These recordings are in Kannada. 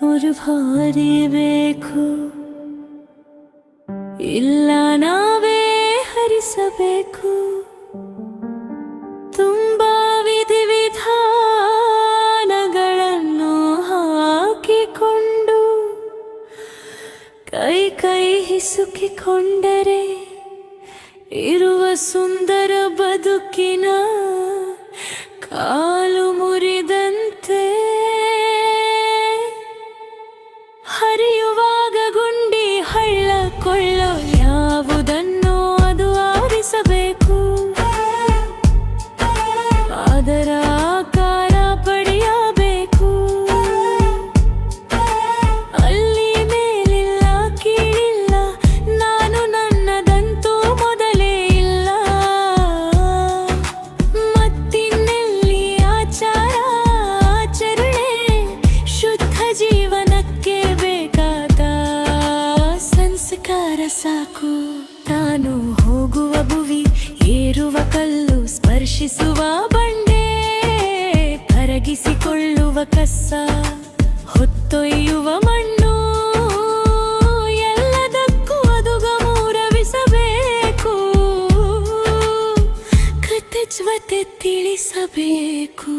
ഒരു ಭಾರಿ ಬೇಕು ಇಲ್ಲ ನಾವೇ ಹರಿಸಬೇಕು ತುಂಬಾ ವಿಧಿವಿಧಾನಗಳನ್ನು ಹಾಕಿಕೊಂಡು ಕೈ ಕೈ ಹಿಸುಕಿಕೊಂಡರೆ ಇರುವ ಸುಂದರ ಬದುಕಿನ ಕಾಲು ಮುರಿದಂತೆ ಹೊತ್ತೊಯ್ಯುವ ಮಣ್ಣು ಎಲ್ಲದಕ್ಕೂ ಅದು ಗಮೂರವಿಸಬೇಕು. ಕೃತಜ್ಞತೆ ತಿಳಿಸಬೇಕು.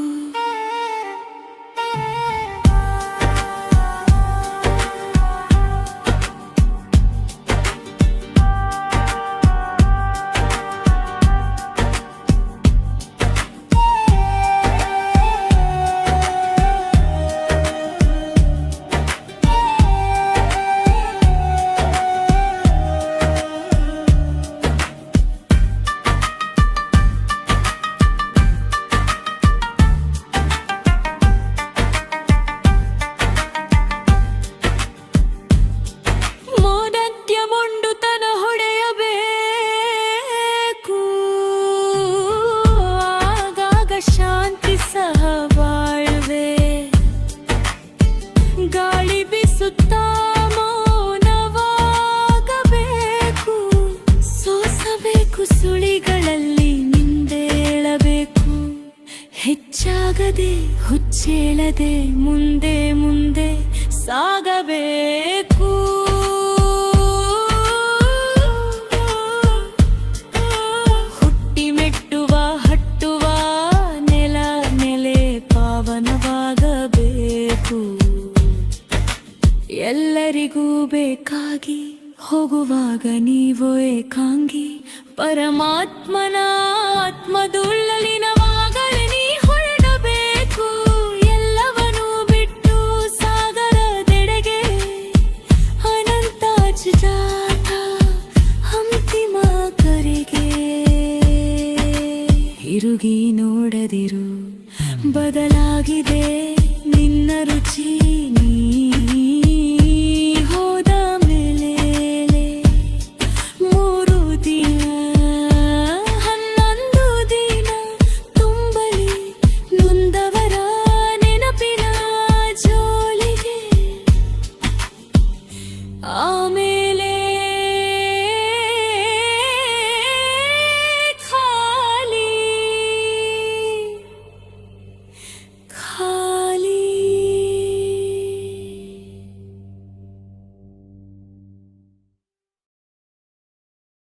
ಸುಳಿಗಳಲ್ಲಿ ನಿಂದೇಳಬೇಕು. ಹೆಚ್ಚಾಗದೆ ಹುಚ್ಚೇಳದೆ ಮುಂದೆ ಮುಂದೆ ಸಾಗಬೇಕು. ಹುಟ್ಟಿ ಹಟ್ಟುವ ನೆಲೆ ಪಾವನವಾಗಬೇಕು. ಎಲ್ಲರಿಗೂ ಬೇಕಾಗಿ ಹೋಗುವಾಗ ನೀವು ಏಕಾಂಗಿ ಪರಮಾತ್ಮನ ಆತ್ಮದುಳ್ಳಲಿನವಾಗಲೇ ನೀ ಎಲ್ಲವನ್ನೂ ಬಿಟ್ಟು ಸಾಗರದೆಡೆಗೆ ಇರುಗಿ ನೋಡದಿರು ಬದಲಾಗಿದೆ. ti